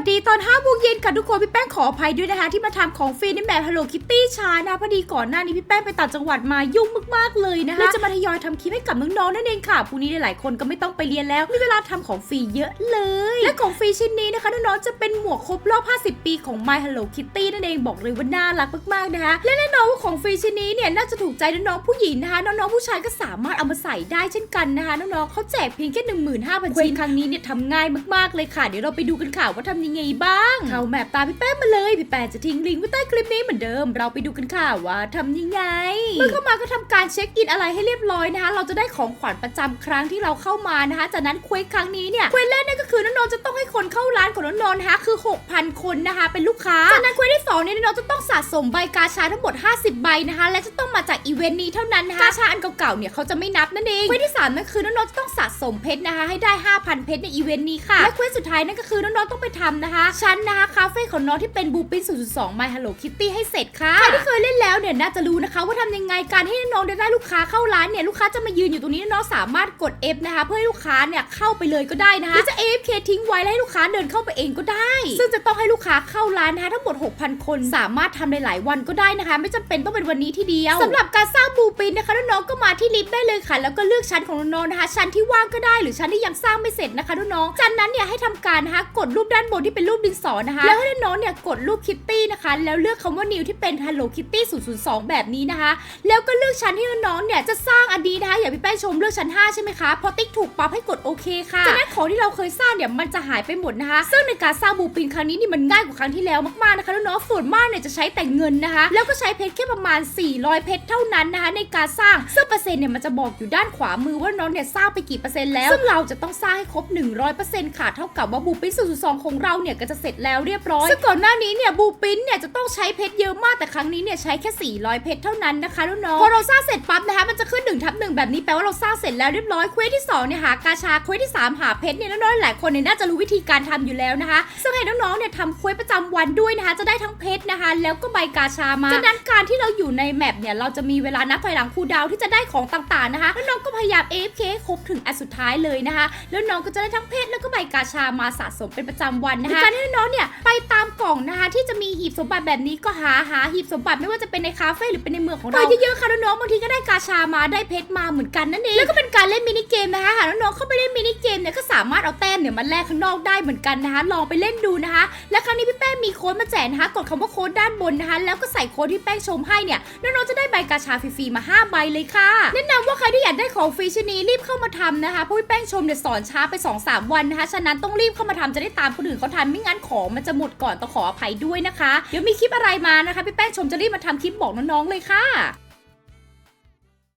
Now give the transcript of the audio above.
วัสดีตอน5โมงเย็นค่ะทุกคนพี่แป้งขออภัยด้วยนะคะ ที่มาทำของฟรีในแบบ Hello Kitty ช้านะพอดีก่อนหน้านี้พี่แป้งไปต่างจังหวัดมายุ่งมากๆเลยนะคะเลยจะมาทยอยทำคลิปให้กับน้องๆนั่นเองค่ะพรุ่งนี้หลายๆคนก็ไม่ต้องไปเรียนแล้วมีเวลาทำของฟรีเยอะเลย และของฟรีชิ้นนี้นะคะน้องๆจะเป็นหมวกครบรอบ 50 ปีของ My Hello Kitty นั่นเองบอกเลยว่าน่ารักมากๆนะคะและแน่นอนว่าของฟรีชิ้นนี้เนี่ยน่าจะถูกใจน้องๆผู้หญิงนะคะน้องๆผู้ชายก็สามารถเอามาใส่ได้เช่นกันนะคะน้องๆเขาแจกเพียงแค่15,000ชิ้นครั้งนี้เนี่ยทำง่ายมากๆเลยค่ะ เดี๋ยวเราไปดูกันค่ะว่าทำยังไงบ้าง เข้าแมปตาพี่แป้งมาเลย พี่แป้งจะทิ้งลิงก์ไว้ใต้คลิปนี้เหมือนเดิม เราไปดูกันค่ะว่าทำยังไง เมื่อเข้ามาก็ทำการเช็คอินอะไรให้เรียบร้อยนะคะ เราจะได้ของขวัญประจำครั้งที่เราเข้ามานะคะ จากนั้นเควสครั้งนี้เนี่ย เควสแรกเนั่นก็คือน้องๆจะต้องให้คนเข้าร้านของน้องๆนะคะคือ 6,000 คนนะคะ เป็นลูกค้า จากนั้นเควสที่สองเนี่ยน้องจะต้องสะสมใบกาชาทั้งหมด 50 ใบนะคะ และจะต้องมาจากอีเวนต์นี้เท่านั้นนะคะกาชาอันเก่าๆเนี่ยเขาจะไม่นับนั่นเองเควสที่สามนั่นคือน้องๆจะต้องสะสมเพชรนะคะให้ได้ 5,000 เพชรในอีเวนต์นี้ค่ะและเควสสุดท้ายนั่นก็คือน้องๆต้องไปทำนะคะชั้นนะคะคาเฟ่ของน้องที่เป็นบูปิน0.2 My Hello Kitty ให้เสร็จค่ะใครที่เคยเล่นแล้วเนี่ยน่าจะรู้นะคะว่าทำยังไงการให้น้องๆได้ลูกค้าเข้าร้านเนี่ยลูกค้าจะมายืนอยู่ตรงนี้น้องๆสามารถกด F นะคะ เพื่อให้ลูกค้าเนี่ยเข้าไปเลยก็ได้นะคะหรือจะ AFK ทิ้งไว้แล้วให้ลูกค้าเดินเข้าไปเองก็ได้ ซึ่งจะต้องให้ลูกค้าเข้าร้านนะคะทั้งหมด 6,000 คน สามารถทำในหลายวันก็ได้นะคะ ไม่จำเป็นต้องเป็นวันนี้ทีเดียวสำหรับการสร้างบูปินนะคะน้องๆก็มา ที่ลิฟต์ได้เลยค่ะ แล้วก็เลือกชั้นของน้องๆนะคะ ชั้นที่ว่างก็ได้หรือชั้นที่ยังสร้างไม่เสร็จนะคะน้องๆจากนั้นเนี่ยให้ทำการนะคะกดรูปด้านบนที่เป็นรูปดินสอนะคะ แล้วให้น้องๆเนี่ยกดรูปคิตตี้นะคะ แล้วเลือกคำว่า new ที่เป็น Hello Kitty 002 แบบนี้นะคะ แล้วก็เลือกชั้นที่น้องๆเนี่ยจะสร้างอันนี้นะคะอย่าพี่แป้งชมเลือกชั้น 5 ใช่ไหมคะ พอติ๊กถูกปั๊บให้กดโอเคค่ะจากนั้นของที่เราเคยสร้างเนี่ยมันจะหายไปหมดนะคะ ซึ่งในการสร้างบูปินครั้งนี้นี่มันง่ายกว่าครั้งที่แล้วมากๆนะคะน้องๆส่วนมากเนี่ยจะใช้แต่เงินนะคะ แล้วก็ใช้เพชรแค่ประมาณ 400 เพชรเท่านั้นนะคะในการสร้างซึ่งเปอร์เซ็นต์เนี่ยมันจะบอกอยู่ด้านขวามือว่าน้องเนี่ยสร้างไปกี่เปอร์เซ็นต์แล้ว ซึ่งเราจะต้องสร้างให้ครบ 100%ค่ะเท่ากับว่าบูปิน0.2ของเราเนี่ยก็จะเสร็จแล้วเรียบร้อยซึ่งก่อนหน้านี้เนี่ยบูปินเนี่ยจะต้องใช้เพชรเยอะมากแต่ครั้งนี้เนี่ยใช้แค่ 400 เพชรเท่านั้นนะคะน้องๆพอเราสร้างเสร็จปั๊บนะคะมันจะขึ้น1ทับ1แบบนี้แปลว่าเราสร้างเสร็จแล้วเรียบร้อยเควสที่2เนี่ยหากาชาเควสที่ 3 หาเพชรเนี่ยน้องๆหลายคนเนี่ยน่าจะรู้วิธีการทำอยู่แล้วนะคะ ซึ่งให้น้องๆเนี่ยทำเควสประจำวันด้วยนะคะ จะได้ทั้งเพชรนะคะ แล้วก็ใบกาชามาจากนั้นการที่เราอยู่ในแมปเนี่ยเราจะมีเวลานับถอยหลังคูลดาวน์ที่จะได้ของต่างๆนะคะแล้วน้องก็พยายาม AFK ให้ครบถึงอันสุดท้ายเลยนะคะ แล้วน้องก็จะได้ทั้งเพชรแล้วก็ใบกาชามาสะสมเป็นประจำวันนะคะการให้น้องเนี่ยไปตามกล่องนะคะ ที่จะมีหีบสมบัติแบบนี้ก็หาหาหีบสมบัติไม่ว่าจะเป็นในคาเฟ่หรือเป็นในเมืองของเราไปเยอะๆค่ะน้องๆบางทีก็ได้กาชามาได้เพชรมาเหมือนกันนั่นเองแล้วก็เป็นการเล่นมินิเกมนะคะหากน้องๆเข้าไปเล่นมินิเกมเนี่ยก็สามารถเอาแต้มเนี่ยมาแลกข้างนอกได้เหมือนกันนะคะลองไปเล่นดูนะคะ และครั้งนี้พี่แป้งมีโค้ดมาแจกนะคะกดคำว่าโค้ดด้านบนนะคะ แล้วก็ใส่โค้ดที่แป้งชมให้เนี่ยน้องๆจะได้ใบกาชาฟรีๆมา 5 ใบเลยค่ะแนะนำว่าใครที่อยากได้ของฟรีชิ้นนี้รีบเข้ามาทำนะคะเพราะพี่แป้งชมเนี่ยสอนช้าไป 2-3 วันนะคะ ฉะนั้นต้องรีบเข้ามาทำจะได้ตามคนอื่นเขาทันไม่งั้นของมันจะหมดก่อนต้องขออภัยด้วยนะคะ เดี๋ยวมีคลิปอะไรมานะคะพี่แป้งชมจะรีบมาทำคลิปบอกน้องๆเลยค่ะ